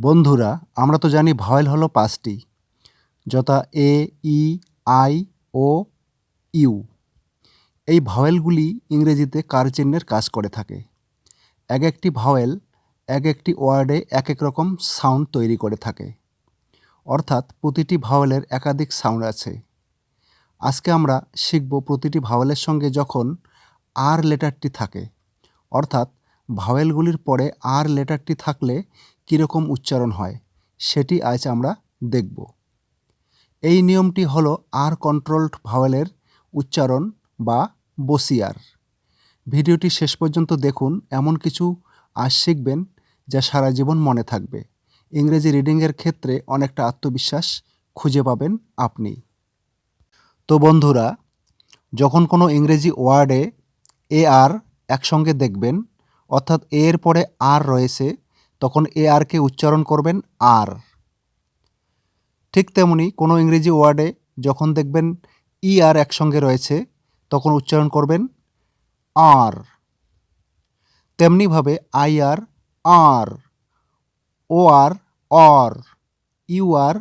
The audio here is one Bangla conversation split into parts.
বন্ধুরা, আমরা তো জানি ভয়েল হলো পাঁচটি, যথা এ, ই, আই, ও, ইউ। এই ভাওয়েলগুলি ইংরেজিতে কার চিহ্নের কাজ করে থাকে। এক একটি ভাওয়েল এক একটি ওয়ার্ডে এক এক রকম সাউন্ড তৈরি করে থাকে। অর্থাৎ প্রতিটি ভাওয়েলের একাধিক সাউন্ড আছে। আজকে আমরা শিখব প্রতিটি ভাওয়েলের সঙ্গে যখন আর লেটারটি থাকে। অর্থাৎ ভাওয়েলগুলির পরে আর লেটারটি থাকলে কীরকম উচ্চারণ হয়, সেটি আজ আমরা দেখব। এই নিয়মটি হলো আর কন্ট্রোলড ভাওয়েলের উচ্চারণ বা বসিয়ার। ভিডিওটি শেষ পর্যন্ত দেখুন, এমন কিছু আজ শিখবেন যা সারা জীবন মনে থাকবে। ইংরেজি রিডিংয়ের ক্ষেত্রে অনেকটা আত্মবিশ্বাস খুঁজে পাবেন আপনি। তো বন্ধুরা, যখন কোনো ইংরেজি ওয়ার্ডে এ আর একসঙ্গে দেখবেন, অর্থাৎ এর পরে আর রয়েছে তখন এ আরকে উচ্চারণ করবেন আর। ঠিক তেমনি কোনো ইংরেজি ওয়ার্ডে যখন দেখবেন ই আর একসঙ্গে রয়েছে, তখন উচ্চারণ করবেন আর। তেমনিভাবে I R R. O R, or. U R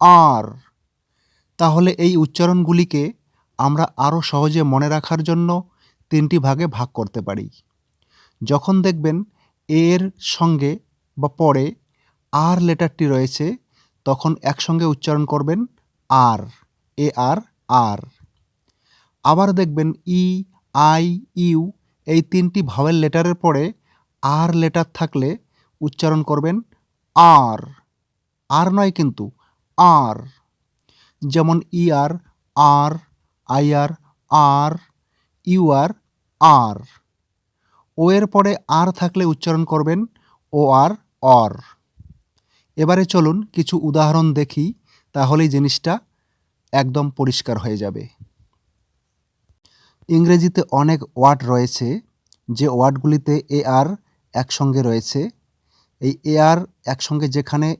R. তাহলে এই উচ্চারণগুলিকে আমরা আরও সহজে মনে রাখার জন্য তিনটি ভাগে ভাগ করতে পারি। যখন দেখবেন এর সঙ্গে বা পরে আর লেটারটি রয়েছে, তখন একসঙ্গে উচ্চারণ করবেন আর, এ আর আর। আবার দেখবেন ই, আই, ইউ, এই তিনটি ভাওয়েল লেটারের পরে আর লেটার থাকলে উচ্চারণ করবেন আর। আর নয় কিন্তু, আর। যেমন ই আর আর, I R R, you R আর। ও এর পরে আর থাকলে উচ্চারণ করবেন ও আর অর। এবারে চলুন কিছু উদাহরণ দেখি, তাহলেই জিনিসটা একদম পরিষ্কার হয়ে যাবে। ইংরেজিতে অনেক ওয়ার্ড রয়েছে, যে ওয়ার্ডগুলিতে এ আর একসঙ্গে রয়েছে। এই এ আর একসঙ্গে যেখানে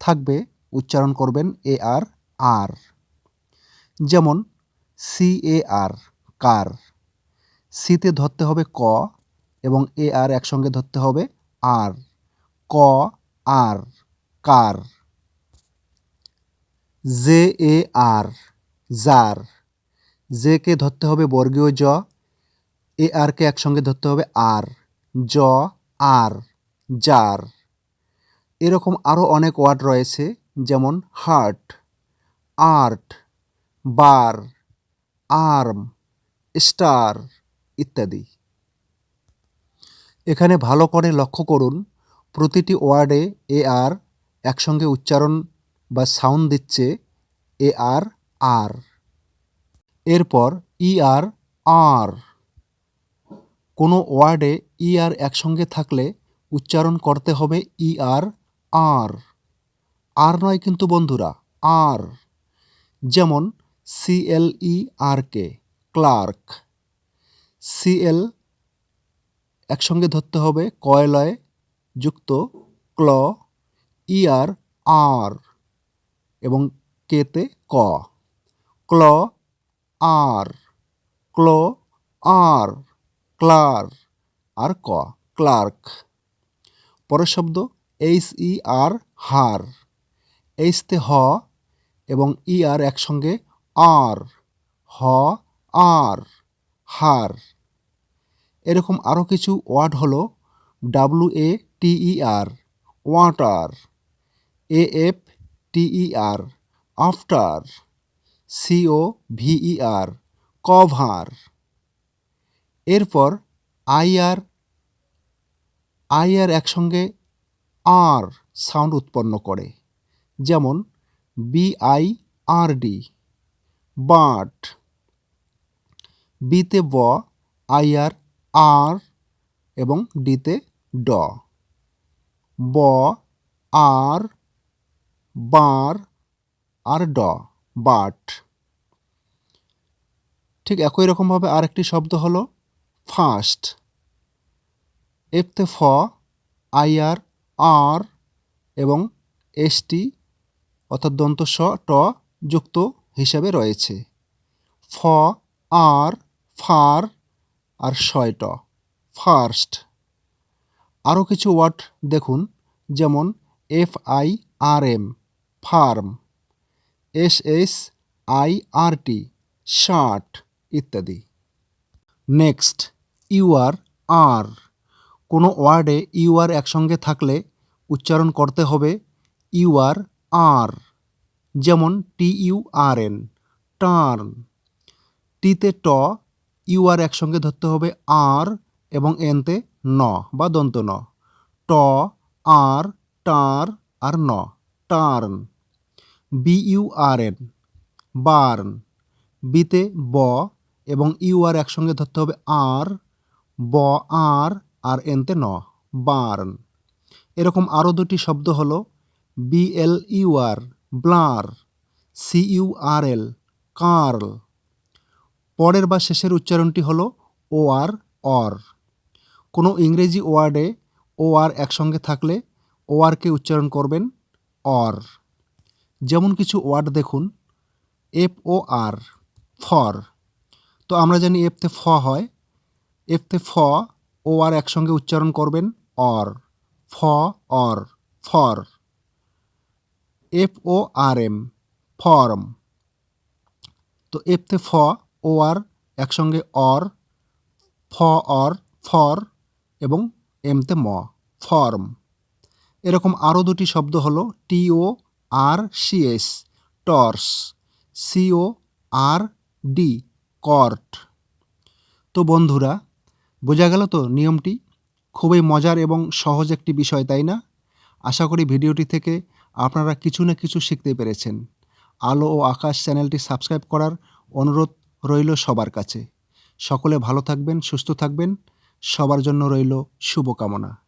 থাকবে, উচ্চারণ করবেন এ আর আর। যেমন, সি এ আর, কার। সিতে ধরতে হবে ক এবং এ আর একসঙ্গে ধরতে হবে আর। ক, R, car. J, A, R jar J K ধরতে হবে বর্গীয় জ, এ, আর কে একসঙ্গে ধরতে হবে আর। জ, আর জার এরকম আরও অনেক ওয়ার্ড রয়েছে, যেমন heart, art, bar, arm, star ইত্যাদি। এখানে ভালো করে লক্ষ্য করুন প্রতিটি ওয়ার্ডে এ আর একসঙ্গে উচ্চারণ বা সাউন্ড দিচ্ছে এ আর আর। এরপর ই আর আর। কোনো ওয়ার্ডে ই আর একসঙ্গে থাকলে উচ্চারণ করতে হবে ই আর আর। আর নয় কিন্তু বন্ধুরা, আর। যেমন CL E R K, clerk. CL একসঙ্গে ধরতে হবে কয়লয় যুক্ত ক্ল ইয়ার আর এবং কেতে ক। ক্ল, আর। ক্ল, আর। ক্লার আর ক। ক্লার্ক। পরের শব্দ, এইচ, ই, আর, হার। এইচতে হ এবং ই আর একসঙ্গে আর। হ, আর, হার। এরকম আরও কিছু ওয়ার্ড হলো, W, A TE R water A F TE R after CO VE R cover. এরপর আই আর আই আর একসঙ্গে আর সাউন্ড উৎপন্ন করে, যেমন B I R D bird, বিতে ব আই আর আর এবং ডিতে ড। ব, আর, বার, আর ড, বাট। ঠিক একই রকমভাবে আরেকটি শব্দ হলো ফাস্ট। এফতে ফ, আই আর আর এবং এসটি অর্থাৎ দন্ত স, ট যুক্ত হিসাবে রয়েছে। ফ, আর, ফার আর ট। ফার্স্ট। আরও কিছু ওয়ার্ড দেখুন, যেমন F I R M firm S S I R T shirt ইত্যাদি। Next U R. কোনো ওয়ার্ডে ইউ আর একসঙ্গে থাকলে উচ্চারণ করতে হবে ইউ আর। যেমন T U R N turn. টিতে ট ইউ আর একসঙ্গে ধরতে হবে আর এবং এনতে ন, বা দন্ত ন। ট আর টার আর ন। Turn B U R N burn বিতে ব এবং ইউ আর একসঙ্গে ধরতে হবে আর ব আর আর এনতে ন। বার্ন। এরকম আরও দুটি শব্দ হলো। B L U R blur. C U R L curl. পরের বা শেষের উচ্চারণটি হলো ও আর, অর। কোনো ইংরেজি ওয়ার্ডে ও আর একসঙ্গে থাকলে ও আরকে উচ্চারণ করবেন অর। যেমন কিছু ওয়ার্ড দেখুন, এফ ও আর, ফর। তো আমরা জানি এফতে ফ হয়, এফতে ফ ও আর একসঙ্গে উচ্চারণ করবেন অর, ফ or, for. F O R M, form. তো এফতে ফ ও আর একসঙ্গে অর, ফ অর, ফর। এবং এমতে ম ফর্ম এরকম আরও দুটি শব্দ হলো T O R C S torts C O R D court তো বন্ধুরা, বোঝা গেল তো নিয়মটি? খুবই মজার এবং সহজ একটি বিষয়, তাই না? আশা করি ভিডিওটি থেকে আপনারা কিছু না কিছু শিখতে পেরেছেন। আলো ও আকাশ চ্যানেলটি সাবস্ক্রাইব করার অনুরোধ রইল সবার কাছে। সকলে ভালো থাকবেন, সুস্থ থাকবেন। সবার জন্য রইল শুভকামনা।